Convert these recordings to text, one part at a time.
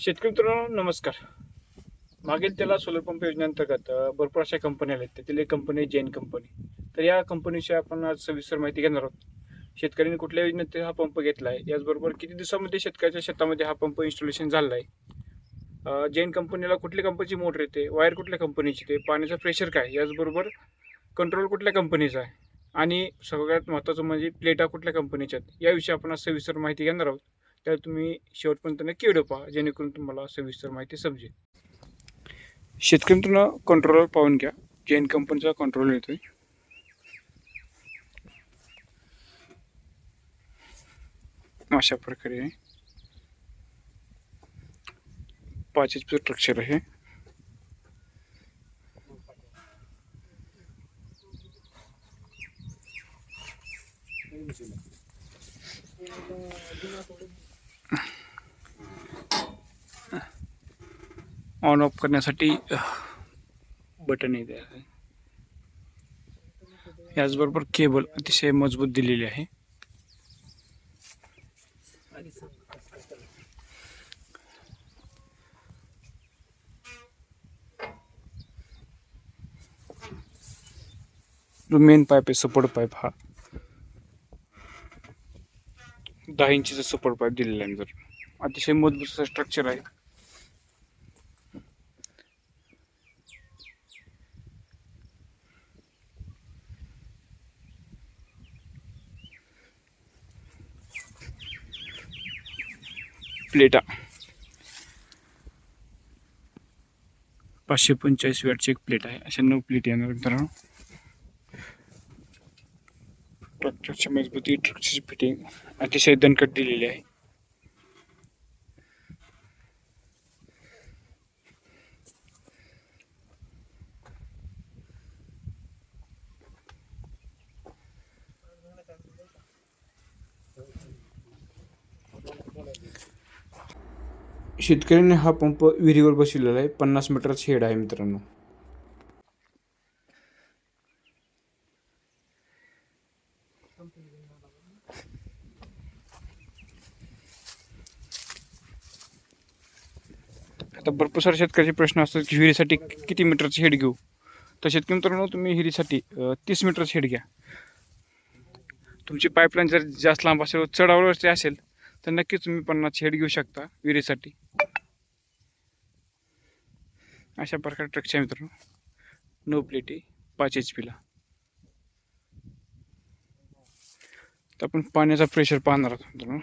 शेतकरी मित्रांनो नमस्कार. मागील त्याला सोलर पंप योजनेअंतर्गत भरपूर अशा कंपन्या आहेत त्यातील एक कंपनी आहे जैन कंपनी तर या कंपनीविषयी आपण आज सविस्तर माहिती घेणार आहोत. शेतकऱ्यांनी कुठल्या योजनेत हा पंप घेतला आहे याचबरोबर किती दिवसामध्ये शेतकऱ्याच्या शेतामध्ये हा पंप इन्स्टॉलेशन झाला आहे जैन कंपनीला कुठल्या कंपनीची मोटर येते? वायर कुठल्या कंपनीची ते पाण्याचं प्रेशर काय? याचबरोबर कंट्रोल कुठल्या कंपनीचा आहे? आणि सगळ्यात महत्त्वाचं म्हणजे प्लेटा कुठल्या कंपनीच्या आहेत? याविषयी आपण आज सविस्तर माहिती घेणार आहोत. तर तुम्ही शेवटपर्यंत नक्की व्हिडिओ पहा जेणेकरून तुम्हाला सविस्तर माहिती समजेल. शेतकरी कंट्रोलर पाहून घ्या. जैन कंपनीचा कंट्रोल आहे अशा प्रकारे. आहे पाच एच पी स्ट्रक्चर आहे. ऑन ऑफ करण्यासाठी बटन येते आहे. याचबरोबर केबल अतिशय मजबूत दिलेली आहे. जो मेन पाईप आहे सपोर्ट पाईप हा. दहा इंचीचा सपोर्ट पाईप दिलेला आहे जर. अतिशय मजबूत स्ट्रक्चर आहे. प्लेटा. पाचशे पंचेचाळीस वॅटची एक प्लेट आहे. अशा नऊ प्लेट येणार मित्रांनो. ट्रॅक्टरची मजबूती ट्रॅक्टरची फिटिंग अतिशय दणकट दिलेली आहे. शेतकऱ्याने हा पंप विहिरीवर बसवलेला आहे. पन्नास मीटर शेड आहे मित्रांनो. आता भरपूर सारे शेतकऱ्याचे प्रश्न असतात की विहिरीसाठी किती मीटरचे हेड घेऊ? तर शेतकरी मित्रांनो तुम्ही विहिरीसाठी तीस मीटरचे हेड घ्या. तुमची पाईपलाईन जर जास्त लांब असेल चढावरची असेल तर नक्कीच तुम्ही पन्नास हेड घेऊ शकता विहिरीसाठी. अशा प्रकारे ट्रकच्या मित्रांनो. नो प्लेटी पाच एच पीला तर आपण पाण्याचा प्रेशर पाहणार आहोत मित्रांनो.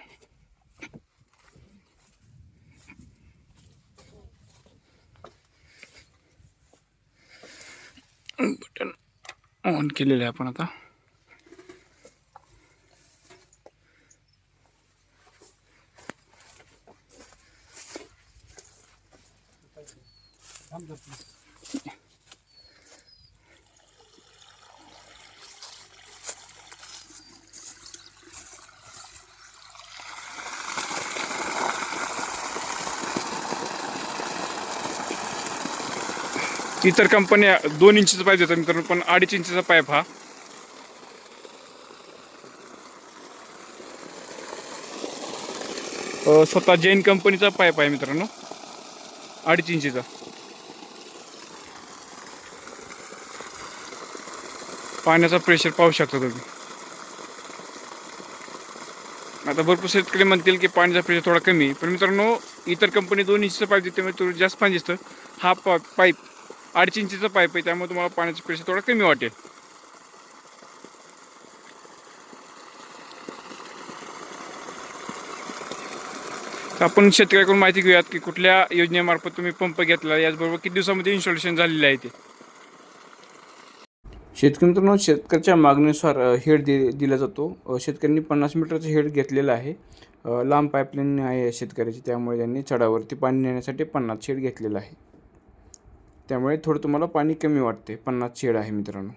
बटन ऑन केलेलं आहे आपण आता. इतर कंपन्या दोन इंचीचा पाहिजे होतं मित्रांनो पण अडीच इंचीचा पाईप हा स्वतः जैन कंपनीचा पाईप आहे मित्रांनो. अडीच इंचीचा. पाण्याचा प्रेशर पाहू शकता तुम्ही. आता भरपूर शेतकरी म्हणतील की पाण्याचा प्रेशर थोडा कमी आहे. पण मित्रांनो इतर कंपनी दोन इंचीचा पाईप देते म्हणजे थोडं जास्त पाणी दिसतं. हा पा पाईप अडीच इंचीचा पाईप आहे त्यामुळे तुम्हाला पाण्याचं प्रेशर थोडा कमी वाटेल. आपण शेतकऱ्याकडून माहिती घेऊयात की कुठल्या योजनेमार्फत तुम्ही पंप घेतला याचबरोबर किती दिवसामध्ये इन्स्टॉलेशन झालेलं आहे ते. शेतकरी मित्रांनो शेतकऱ्याच्या मागणीनुसार हेड दि दिला जातो. शेतकऱ्यांनी पन्नास मीटरचं हेड घेतलेलं आहे. लांब पाईपलाईन आहे शेतकऱ्याची त्यामुळे त्यांनी चढावरती पाणी नेण्यासाठी पन्नास शेड घेतलेलं आहे. त्यामुळे थोडं तुम्हाला पाणी कमी वाटते पन्नास शेड आहे मित्रांनो.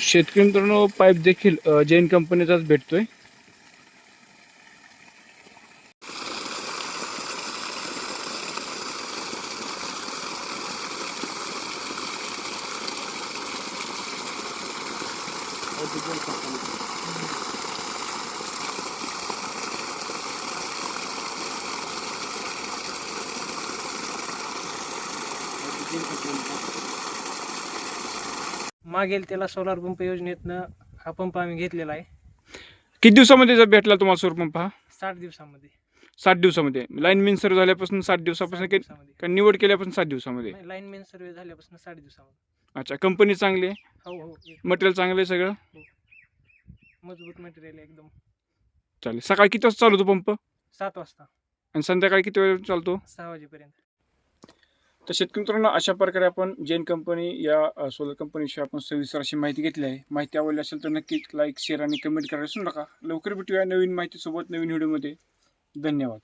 शेतकरी मित्रांनो पाईप देखील जैन कंपनीचाच भेटतोय. मागेल त्याला सोलार पंप योजनेतनं हा पंप आम्ही घेतलेला आहे. किती दिवसामध्ये जर भेटला तुम्हाला सौर पंप हा? साठ दिवसामध्ये. सात दिवसामध्ये. लाईन मिन सर्व झाल्यापासून सात दिवसापासून दिवसामध्ये. का निवड केल्यापासून सात दिवसामध्ये? लाईन मेन सर्वे झाल्यापासून साठ दिवसामध्ये. अच्छा कंपनी चांगली आहे? हो हो एक मटेरियल चांगलं आहे सगळं? मजबूत मटेरियल एकदम. चालेल. सकाळी किती वाजता चालू होतो पंप सात वाजता. आणि संध्याकाळी किती वेळ चालतो? सहा वाजेपर्यंत. तर शेतकरी मित्रांनो अशा प्रकारे आपण जैन कंपनी या सोलर कंपनीविषयी आपण सविस्तर अशी माहिती घेतली आहे. माहिती आवडली असेल तर नक्कीच लाईक शेअर आणि कमेंट करायला विसरू नका. लवकर भेटूया नवीन माहितीसोबत नवीन व्हिडिओमध्ये धन्यवाद.